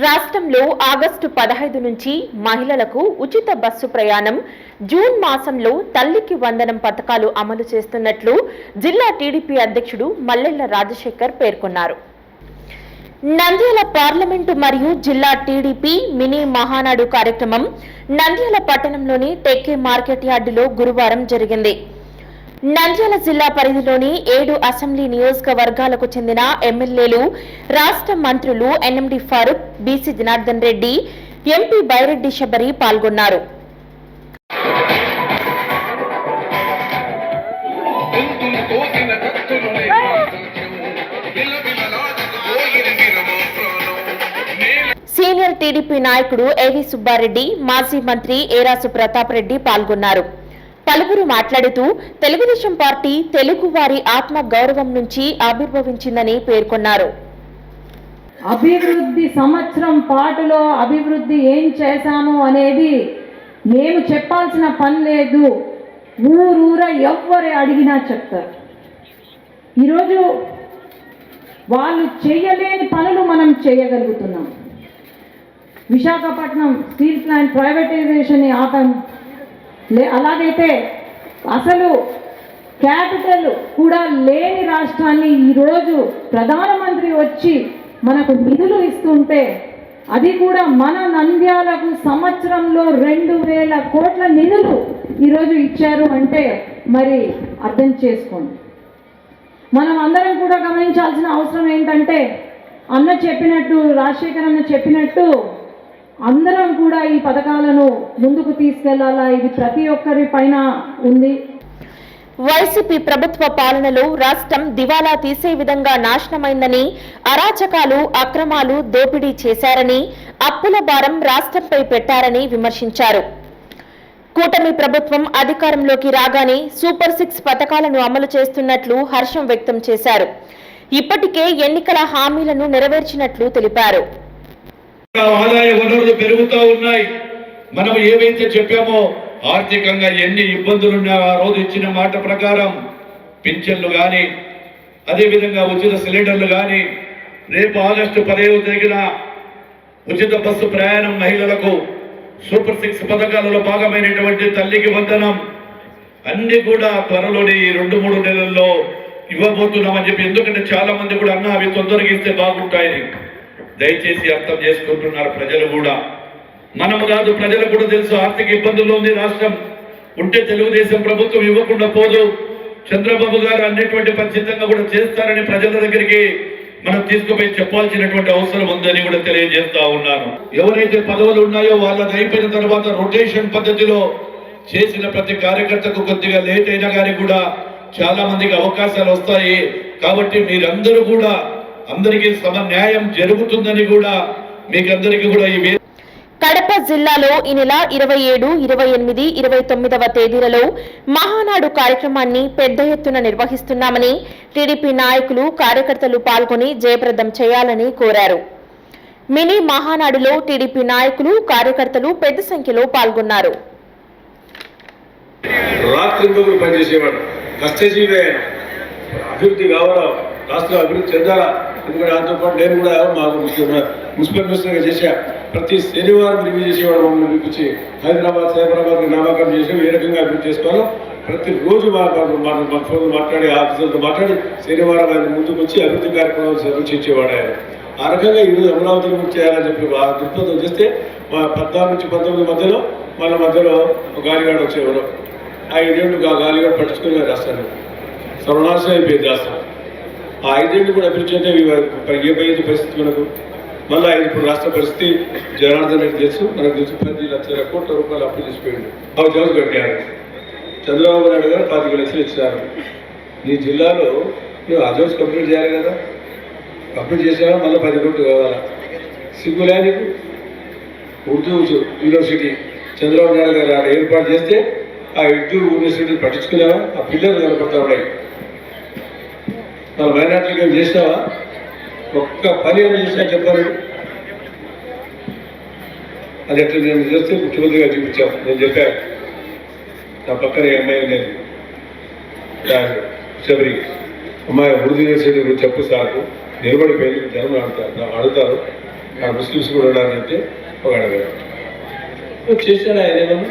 రాష్ట్రంలో ఆగస్టు పదహైదు నుంచి మహిళలకు ఉచిత బస్సు ప్రయాణం జూన్ మాసంలో తల్లికి వందనం పథకాలు అమలు చేస్తున్నట్లు జిల్లా టీడీపీ అధ్యక్షుడు మల్లెళ్ళ రాజశేఖర్ పేర్కొన్నారు. నంద్యాల పార్లమెంటు మరియు జిల్లా టీడీపీ మినీ మహానాడు కార్యక్రమం నంద్యాల పట్టణంలోని టెక్కే మార్కెట్ యార్డులో గురువారం జరిగింది. నంద్యాల జిల్లా పరిధిలోని ఏడు అసెంబ్లీ నియోజకవర్గాలకు చెందిన ఎమ్మెల్యేలు రాష్ట్ర మంత్రులు NMD Farooq BC Janardhan Reddy MP Byreddy Sabari పాల్గొన్నారు. సీనియర్ టీడీపీ నాయకుడు ఏవి సుబ్బారెడ్డి మాజీ మంత్రి ఏరాసు ప్రతాప్ రెడ్డి పాల్గొన్నారు. పలువురు మాట్లాడుతూ తెలుగుదేశం పార్టీ తెలుగు వారి ఆత్మ గౌరవం నుంచి ఆవిర్భవించిందని పేర్కొన్నారు. అభివృద్ధి సంవత్సరం పాటులో అభివృద్ధి ఏం చేశాను అనేది నేను చెప్పాల్సిన పని లేదు. ఊరూర ఎవ్వరు అడిగినా చెప్తారు. ఈరోజు వాళ్ళు చేయలేని పనులు మనం చేయగలుగుతున్నాం. విశాఖపట్నం స్టీల్ ప్లాంట్ ప్రైవేటైజేషన్ ఆపం లే అలాగైతే అసలు క్యాపిటల్ కూడా లేని రాష్ట్రాన్ని ఈరోజు ప్రధానమంత్రి వచ్చి మనకు నిధులు ఇస్తుంటే అది కూడా మన నంద్యాలకు సంవత్సరంలో రెండు వేల కోట్ల నిధులు ఈరోజు ఇచ్చారు అంటే మరి అర్థం చేసుకోండి. మనం అందరం కూడా గమనించాల్సిన అవసరం ఏంటంటే అన్న చెప్పినట్టు రాజశేఖర్ అన్న చెప్పినట్టు అందరం కూడా ఈ పథకాలను ముందుకు తీసుకెళ్ళాలా? ఇది ప్రతి ఒక్కరి పైన ఉంది. వైసీపీ ప్రభుత్వ పాలనలో రాష్ట్రం దివాలా తీసే విధంగా నాశనమైందని అరాచకాలు అక్రమాలు దోపిడీ చేశారని అప్పుల భారం రాష్ట్రంపై పెట్టారని విమర్శించారు. కూటమి ప్రభుత్వం అధికారంలోకి రాగానే సూపర్ సిక్స్ పథకాలను అమలు చేస్తున్నట్లు హర్షం వ్యక్తం చేశారు. ఇప్పటికే ఎన్నికల హామీలను నెరవేర్చినట్లు తెలిపారు. ఆదాయ వనరులు పెరుగుతూ ఉన్నాయి. మనం ఏవైతే చెప్పామో ఆర్థికంగా ఎన్ని ఇబ్బందులు ఉన్నాయో ఆ రోజు ఇచ్చిన మాట ప్రకారం పింఛన్లు కానీ అదేవిధంగా ఉచిత సిలిండర్లు కానీ రేపు ఆగస్టు పదిహేను తేదీన ఉచిత బస్సు ప్రయాణం మహిళలకు సూపర్ సిక్స్ పథకాలలో భాగమైనటువంటి తల్లికి వందనం. అన్ని కూడా త్వరలోని రెండు మూడు నెలల్లో ఇవ్వబోతున్నామని చెప్పి ఎందుకంటే చాలా మంది కూడా అన్న అవి తొందరగా ఇస్తే బాగుంటాయని. దయచేసి అర్థం చేసుకుంటున్నారు ప్రజలు కూడా. మనము కాదు ప్రజలకు కూడా తెలుసు ఆర్థిక ఇబ్బందుల్లో ఉంది రాష్ట్రం. ఉంటే తెలుగుదేశం ప్రభుత్వం ఇవ్వకుండా పోదు. చంద్రబాబు గారు అన్నిటువంటి ఖచ్చితంగా కూడా చేస్తారని ప్రజల దగ్గరికి మనం తీసుకుపోయి చెప్పాల్సినటువంటి అవసరం ఉందని కూడా తెలియజేస్తా ఉన్నాను. ఎవరైతే పదవులు ఉన్నాయో వాళ్ళది అయిపోయిన తర్వాత రొటేషన్ పద్ధతిలో చేసిన ప్రతి కార్యకర్తకు కొద్దిగా లేట్ అయినా కానీ కూడా చాలా మందికి అవకాశాలు వస్తాయి. కాబట్టి మీరందరూ కూడా అందరికీ సమ న్యాయం జరుగుతుందని కూడా మీకందరికీ కూడా ఈ కడప జిల్లాలో ఈ నెల ఇరవై ఏడు ఇరవై ఎనిమిది ఇరవై తొమ్మిదవ తేదీలలో మహానాడు కార్యక్రమాన్ని పెద్ద ఎత్తున నిర్వహిస్తున్నామని టీడీపీ నాయకులు కార్యకర్తలు పాల్గొని జయప్రదం చేయాలని కోరారు. మినీ మహానాడులో టీడీపీ నాయకులు కార్యకర్తలు పెద్ద సంఖ్యలో పాల్గొన్నారు. రాత్రింబగులు పనిచేసేవాడు కష్టజీవి ఆయన. అభివృద్ధి కావాలా? రాష్ట్రం అభివృద్ధి చెందాలా? ఎందుకంటే దాంతో పాటు నేను కూడా మాకు మున్సిపల్ మున్సిపల్ మినిస్టర్గా చేశా ప్రతి శనివారం రివ్యూ చేసేవాడు మమ్మల్ని పిలిపించి హైదరాబాద్ సైబరాబాద్ నామకం చేసి ఏ రకంగా అభివృద్ధి చేసుకోవాలో ప్రతిరోజు మా మా మా ఫోన్ మాట్లాడి ఆఫీసర్తో మాట్లాడి శనివారం ఆయన ముందుకు వచ్చి అభివృద్ధి కార్యక్రమాలు సమీక్షించేవాడు ఆయన. ఆ రకంగా ఈరోజు అమరావతిని గురించి చేయాలని చెప్పి ఆ దృక్పథం చేస్తే మా పద్నాలుగు నుంచి పంతొమ్మిది మధ్యలో వాళ్ళ మధ్యలో ఒక గాలిగాడు వచ్చేవారు ఆ ఐదేళ్ళు గాలిగాడు పట్టించుకునే రాస్తాను సర్వనాశనం అయిపోయింది రాస్తాను ఆ ఐదేళ్ళు కూడా అభివృద్ధి అంటే ఏమైంది పరిస్థితి మనకు. మళ్ళీ ఇప్పుడు రాష్ట్ర పరిస్థితి జనార్దన్ రెడ్డి తెలుసు. మనకు తెలుసు పది లక్షల కోట్ల రూపాయలు అప్పు చేసిపోయింది ఆ జోస్ కట్టారు చంద్రబాబు నాయుడు గారు పాతిక లక్షలు ఇచ్చారు. నీ జిల్లాలో నువ్వు ఆ జోస్ కంప్లీట్ చేయాలి కదా. కంప్లీట్ చేసావా మళ్ళీ పది కోట్లు కావాలా? సిగ్గులే నీకు? ఉర్దూ యూనివర్సిటీ చంద్రబాబు నాయుడు గారు ఏర్పాటు చేస్తే ఆ ఉర్దూ యూనివర్సిటీ పట్టించుకున్నావా? ఆ పిల్లలు కనపడతా ఉన్నాయి. మన మైనార్టీకి ఏం చేసినావా? ఒక్క పని ఏమి చేసినా చెప్పారు అది ఎట్లా నేను చేస్తే ముఖ్యమంత్రిగా చూపించాం. నేను చెప్పాను నా పక్కన ఈ అమ్మాయి నేను శబరి. అమ్మాయి అభివృద్ధి యూనివర్సిటీ గురించి చెప్పు సార్ నిలబడిపోయి జనం అడుగుతారు అడుగుతారు ఆ ముస్లిమ్స్ కూడా ఉండడానికి ఒక అడగారు చేశాను ఆయన ఏమన్నా